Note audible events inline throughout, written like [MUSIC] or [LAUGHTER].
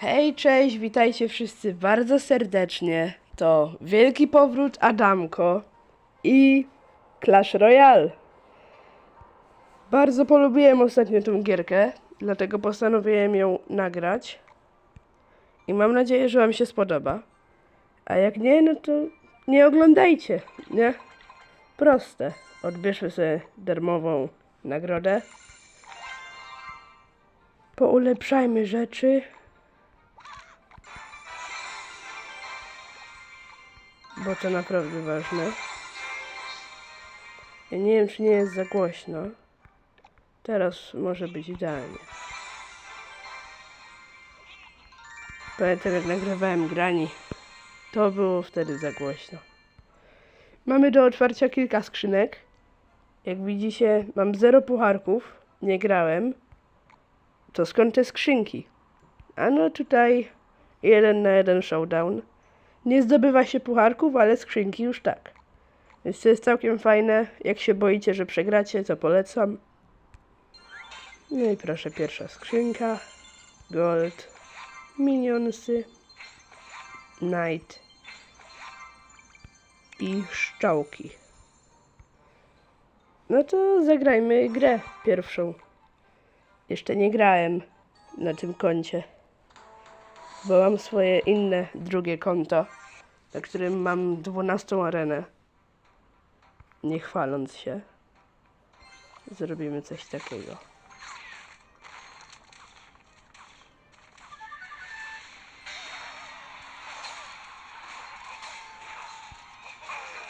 Hej, cześć, witajcie wszyscy bardzo serdecznie. To wielki powrót Adamko i Clash Royale. Bardzo polubiłem ostatnio tą gierkę, dlatego postanowiłem ją nagrać. I mam nadzieję, że Wam się spodoba. A jak nie, no to nie oglądajcie, nie? Proste. Odbierzmy sobie darmową nagrodę. Poulepszajmy rzeczy. Bo to naprawdę ważne. Ja nie wiem, czy nie jest za głośno. Teraz może być idealnie. Pamiętam, jak nagrywałem grani. To było wtedy za głośno. Mamy do otwarcia kilka skrzynek. Jak widzicie, mam zero pucharków. Nie grałem. To skąd te skrzynki? A no tutaj jeden na jeden showdown. Nie zdobywa się pucharków, ale skrzynki już tak. Więc to jest całkiem fajne. Jak się boicie, że przegracie, to polecam. No i proszę, pierwsza skrzynka. Gold. Minionsy. Knight. I szczałki. No to zagrajmy grę pierwszą. Jeszcze nie grałem na tym koncie, bo mam swoje inne drugie konto, na którym mam 12 arenę. Nie chwaląc się, zrobimy coś takiego.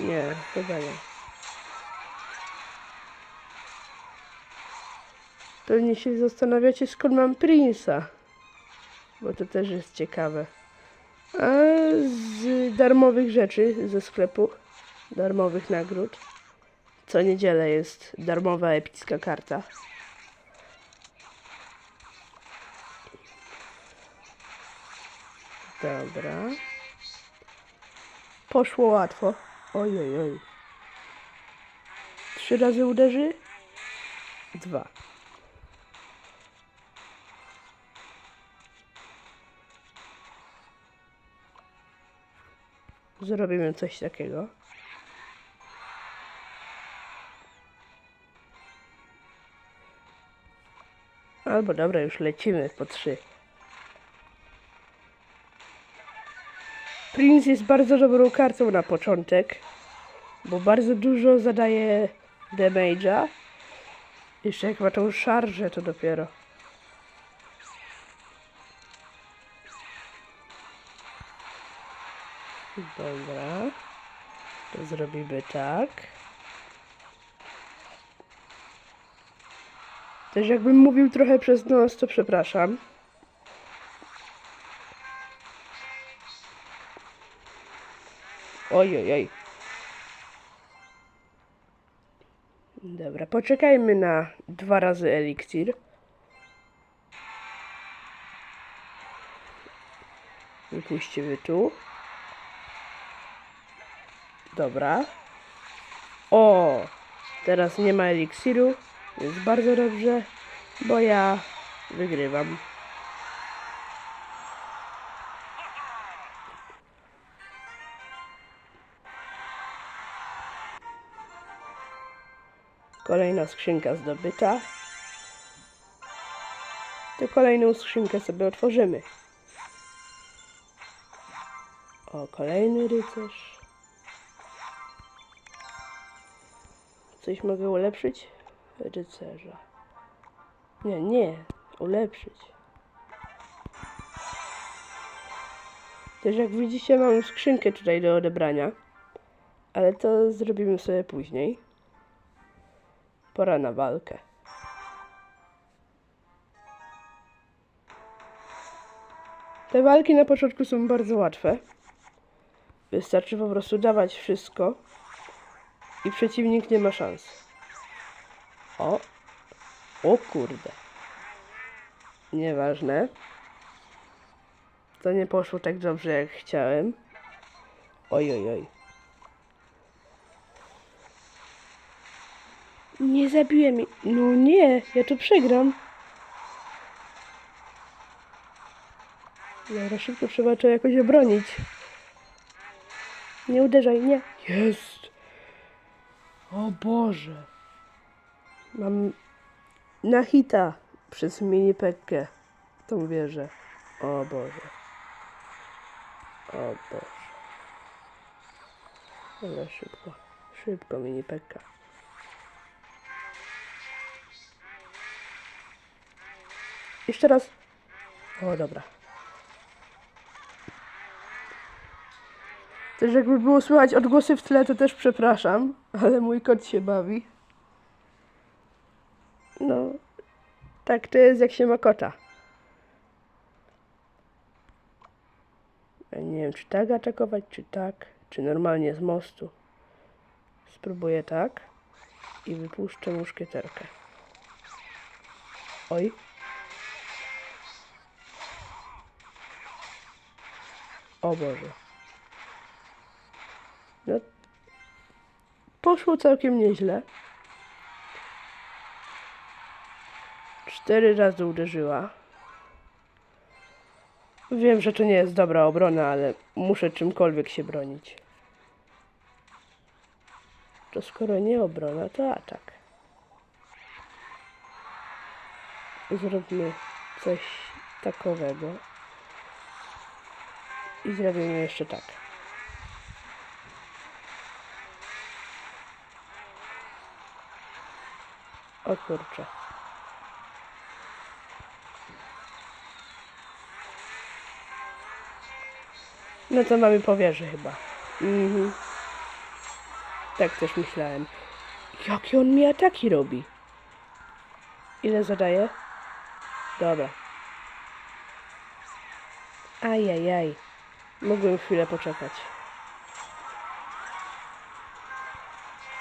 Nie, chyba nie. Pewnie się zastanawiacie, skąd mam Prince'a. To też jest ciekawe. A z darmowych rzeczy ze sklepu, darmowych nagród. Co niedzielę jest darmowa epicka karta. Dobra. Poszło łatwo. Oj, oj, oj. Trzy razy uderzy? Dwa. Zrobimy coś takiego. Albo dobra, już lecimy po trzy. Prince jest bardzo dobrą kartą na początek, bo bardzo dużo zadaje damage'a. Jeszcze jak ma tą szarżę, to dopiero. Dobra. To zrobimy tak. Też jakbym mówił trochę przez nos, to przepraszam. Oj, oj, oj. Dobra, poczekajmy na dwa razy eliksir. Wypuścimy tu. Dobra. O! Teraz nie ma eliksiru, więc bardzo dobrze, bo ja wygrywam. Kolejna skrzynka zdobyta. To kolejną skrzynkę sobie otworzymy. O, kolejny rycerz. Coś mogę ulepszyć? Rycerza. Nie, nie. Ulepszyć. Też jak widzicie mam skrzynkę tutaj do odebrania. Ale to zrobimy sobie później. Pora na walkę. Te walki na początku są bardzo łatwe. Wystarczy po prostu dawać wszystko i przeciwnik nie ma szans. O! O kurde. Nieważne. To nie poszło tak dobrze jak chciałem. Oj, oj, oj. Nie zabiłem jej. No nie, ja tu przegram. Dobra, szybko trzeba to jakoś obronić. Nie uderzaj, nie. Jest! O Boże! Mam na hita przez mini pekkę tą wieżę. O Boże. O Boże. Dobra, szybko. Szybko mini pekka. Jeszcze raz. O, dobra. Też jakby było słychać odgłosy w tle, to też przepraszam, ale mój kot się bawi. No, tak to jest jak się ma kota. Ja nie wiem, czy tak atakować, czy tak, czy normalnie z mostu. Spróbuję tak i wypuszczę muszkieterkę. Oj. O Boże. No, poszło całkiem nieźle. Cztery razy uderzyła. Wiem, że to nie jest dobra obrona, ale muszę czymkolwiek się bronić. To skoro nie obrona, to atak. Zróbmy coś takowego. I zrobimy jeszcze tak. O kurczę. No to mamy powierzę chyba. Mhm. Tak też myślałem. Jakie on mi ataki robi? Ile zadaje? Dobra. Ajajaj. Mogłem chwilę poczekać.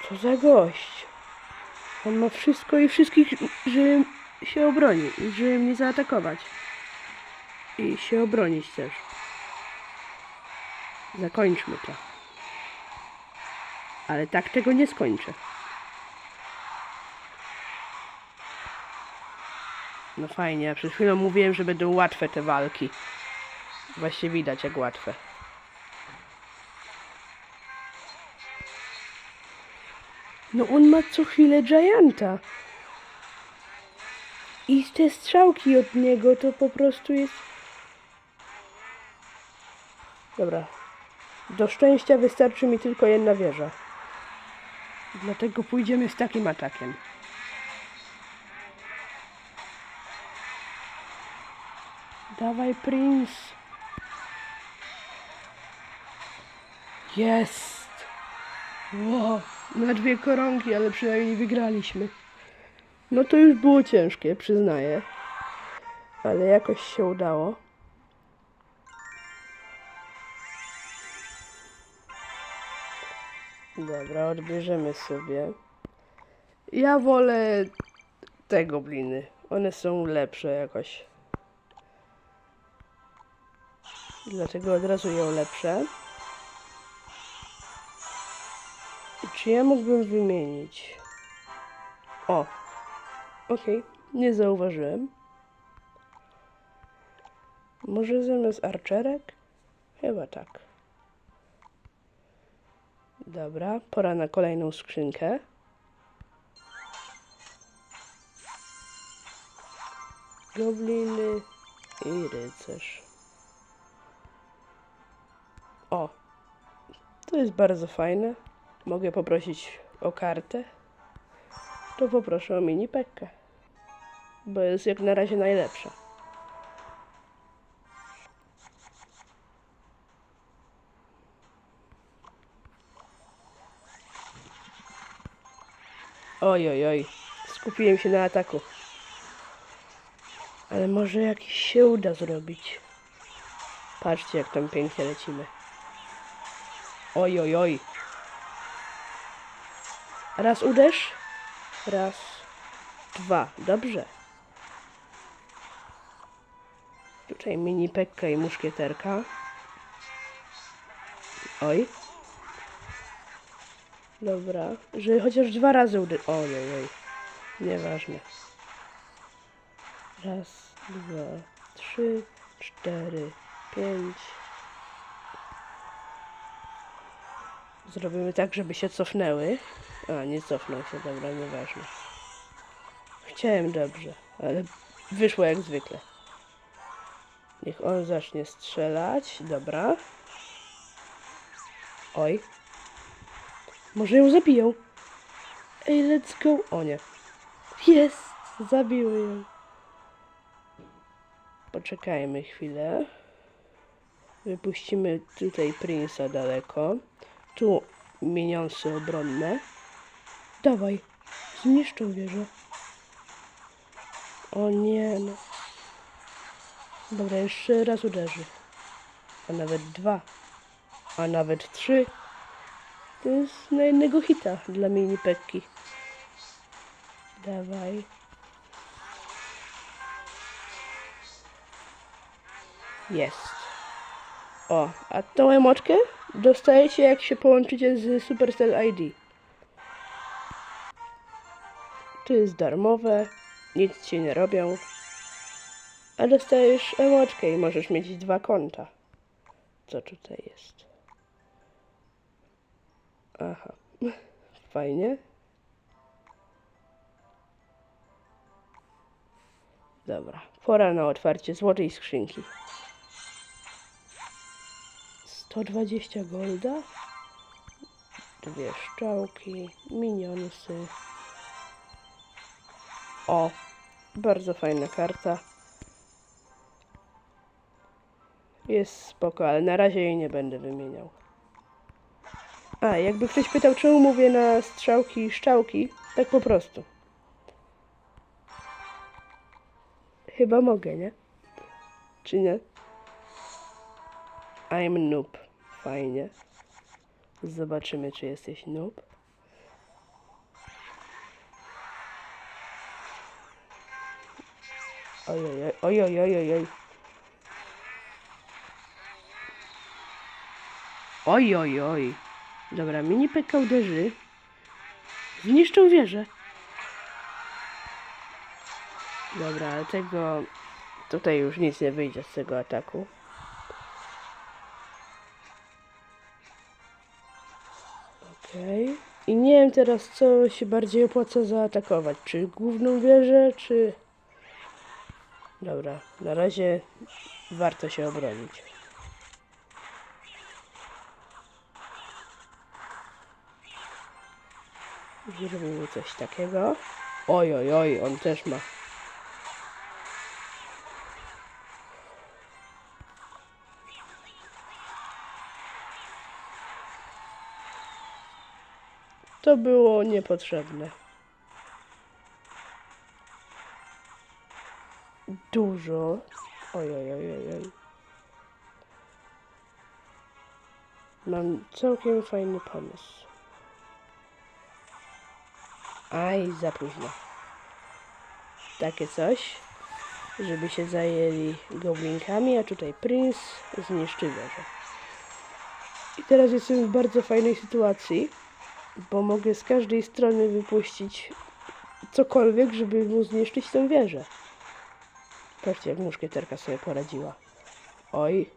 Co za gość? On ma wszystko i wszystkich, żeby się obronić, żeby mnie zaatakować. I się obronić też. Zakończmy to. Ale tak tego nie skończę. No fajnie, a przed chwilą mówiłem, że będą łatwe te walki. Właśnie widać jak łatwe. No on ma co chwilę Gianta. I te strzałki od niego to po prostu jest... Dobra. Do szczęścia wystarczy mi tylko jedna wieża. Dlatego pójdziemy z takim atakiem. Dawaj, Prince. Jest. Wow, na dwie koronki, ale przynajmniej wygraliśmy. No to już było ciężkie, przyznaję. Ale jakoś się udało. Dobra, odbierzemy sobie. Ja wolę te gobliny. One są lepsze jakoś. Dlatego od razu je ulepszę. Czy ja mógłbym wymienić? O, okej, nie zauważyłem. Może zamiast archerek? Chyba tak. Dobra, pora na kolejną skrzynkę. Gobliny i rycerz. O, to jest bardzo fajne. Mogę poprosić o kartę. To poproszę o mini pekkę. Bo jest jak na razie najlepsza. Oj, oj, oj. Skupiłem się na ataku. Ale może jakiś się uda zrobić. Patrzcie, jak tam pięknie lecimy. Oj, oj, oj. Raz uderz. Raz. Dwa. Dobrze. Tutaj mini pekka i muszkieterka. Oj. Dobra. Że chociaż dwa razy uderz... Oj, oj, oj. Nieważne. Raz, dwa, trzy, cztery, pięć. Zrobimy tak, żeby się cofnęły. A, nie cofnął się, dobra, nieważne. Chciałem dobrze, ale wyszło jak zwykle. Niech on zacznie strzelać, dobra. Oj. Może ją zabiją. Ej, let's go. O nie. Jest! Zabiły ją. Poczekajmy chwilę. Wypuścimy tutaj Prince'a daleko. Tu minionsy obronne. Dawaj. Zniszczą wieżę. O nie no. Dobra, jeszcze raz uderzy. A nawet dwa. A nawet trzy. To jest na jednego hita dla mini Pekki. Dawaj. Jest. O, a tą emoczkę dostajecie jak się połączycie z Supercell ID. To jest darmowe, nic ci nie robią. A dostajesz emoczkę i możesz mieć dwa konta. Co tutaj jest? Aha. [LAUGHS] Fajnie. Dobra, pora na otwarcie złotej skrzynki. 120 golda. Dwie szczałki, minionsy. O, bardzo fajna karta. Jest spoko, ale na razie jej nie będę wymieniał. A, jakby ktoś pytał, czemu mówię na strzałki i szczałki, tak po prostu. Chyba mogę, nie? Czy nie? I'm noob. Fajnie. Zobaczymy, czy jesteś noob. Ojoj, ojoj, ojoj, oj. Oj. Dobra, mini peka uderzy. Zniszczą wieżę. Dobra, ale tego... Tutaj już nic nie wyjdzie z tego ataku. Okej. I nie wiem teraz, co się bardziej opłaca zaatakować. Czy główną wieżę, czy... Dobra, na razie warto się obronić. Zrobimy coś takiego. Oj, oj, oj, on też ma. To było niepotrzebne. Dużo. Oj, oj, oj, oj, oj. Mam całkiem fajny pomysł. Aj, za późno. Takie coś, żeby się zajęli goblinkami, a tutaj Prince zniszczy wieżę. I teraz jestem w bardzo fajnej sytuacji, bo mogę z każdej strony wypuścić cokolwiek, żeby mu zniszczyć tę wieżę. Patrzcie, jak muszkieterka sobie poradziła. Oj,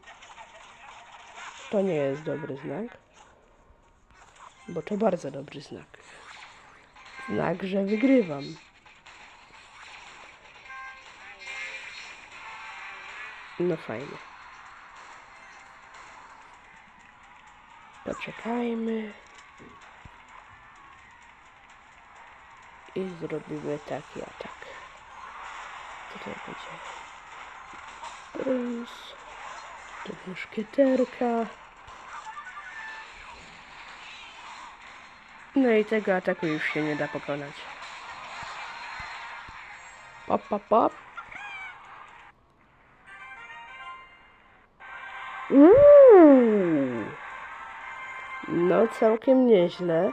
to nie jest dobry znak, bo to bardzo dobry znak. Znak, że wygrywam. No fajnie. Poczekajmy. I zrobimy taki atak. Tutaj będzie. Tu muszkieterka. No i tego ataku już się nie da pokonać. Pop, pop, pop. No całkiem nieźle.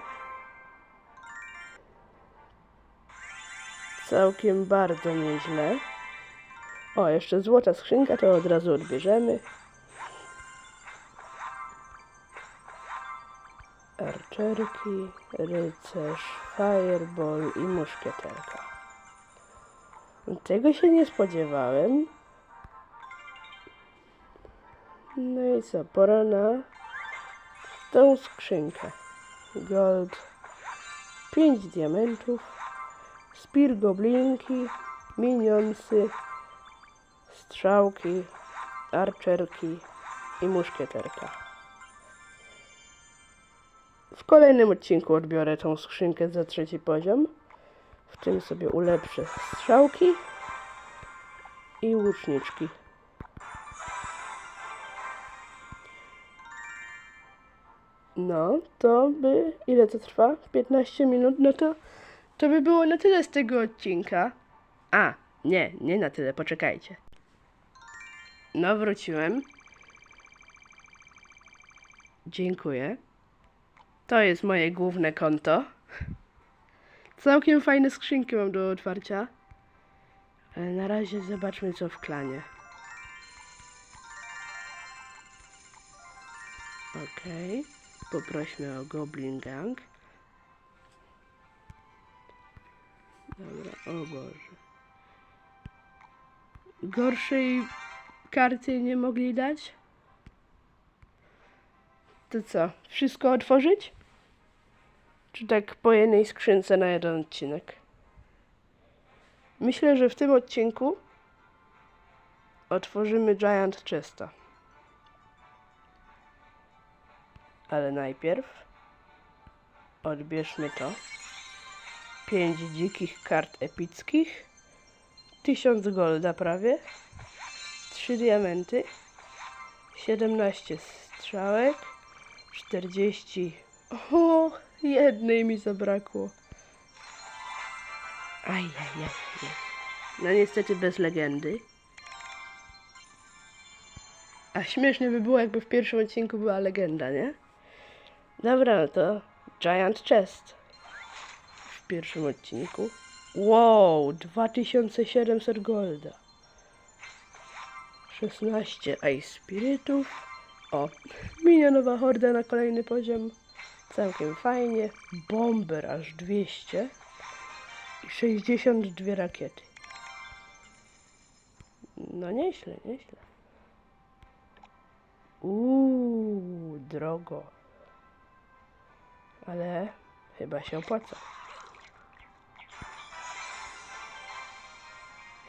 Całkiem bardzo nieźle. O, jeszcze złota skrzynka, to od razu odbierzemy. Archerki, rycerz, fireball i muszkieterka. Tego się nie spodziewałem. No i co, pora na tą skrzynkę. Gold, 5 diamentów, spir goblinki, minionsy, strzałki, archerki i muszkieterka. W kolejnym odcinku odbiorę tą skrzynkę za trzeci poziom. W tym sobie ulepszę strzałki i łuczniczki. No, to by. Ile to trwa? 15 minut? No to. To by było na tyle z tego odcinka. A, nie, nie na tyle, poczekajcie. No, wróciłem. Dziękuję. To jest moje główne konto. Całkiem fajne skrzynki mam do otwarcia. Ale na razie zobaczmy co w klanie. Okej. Poprośmy o Goblin Gang. Dobra, o Boże. Gorszej karty nie mogli dać? To co, wszystko otworzyć? Czy tak po jednej skrzynce na jeden odcinek? Myślę, że w tym odcinku otworzymy Giant Chesta. Ale najpierw odbierzmy to. 5 dzikich kart epickich, 1000 golda prawie, 3 diamenty, 17 strzałek, 40. O, jednej mi zabrakło. Ajajaj. No niestety bez legendy. A śmiesznie by było, jakby w pierwszym odcinku była legenda, nie? Dobra, no to Giant Chest. W pierwszym odcinku. Wow, 2700 golda. 16 Ice Spiritów. O, minionowa horda na kolejny poziom. Całkiem fajnie. Bomber aż 200. I 62 rakiety. No nieźle, nieźle. Uuu, drogo. Ale chyba się opłaca.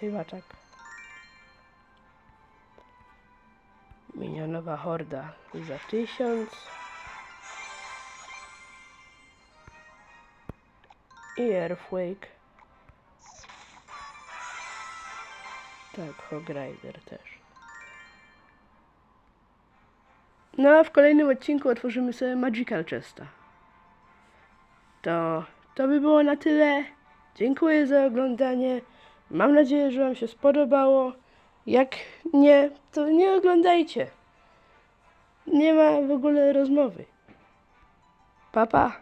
Chyba tak. Minionowa horda za tysiąc. I Earthquake. Tak, Hog Rider też. No a w kolejnym odcinku otworzymy sobie Magical Chesta. To, to by było na tyle. Dziękuję za oglądanie. Mam nadzieję, że Wam się spodobało. Jak nie, to nie oglądajcie. Nie ma w ogóle rozmowy. Pa, pa.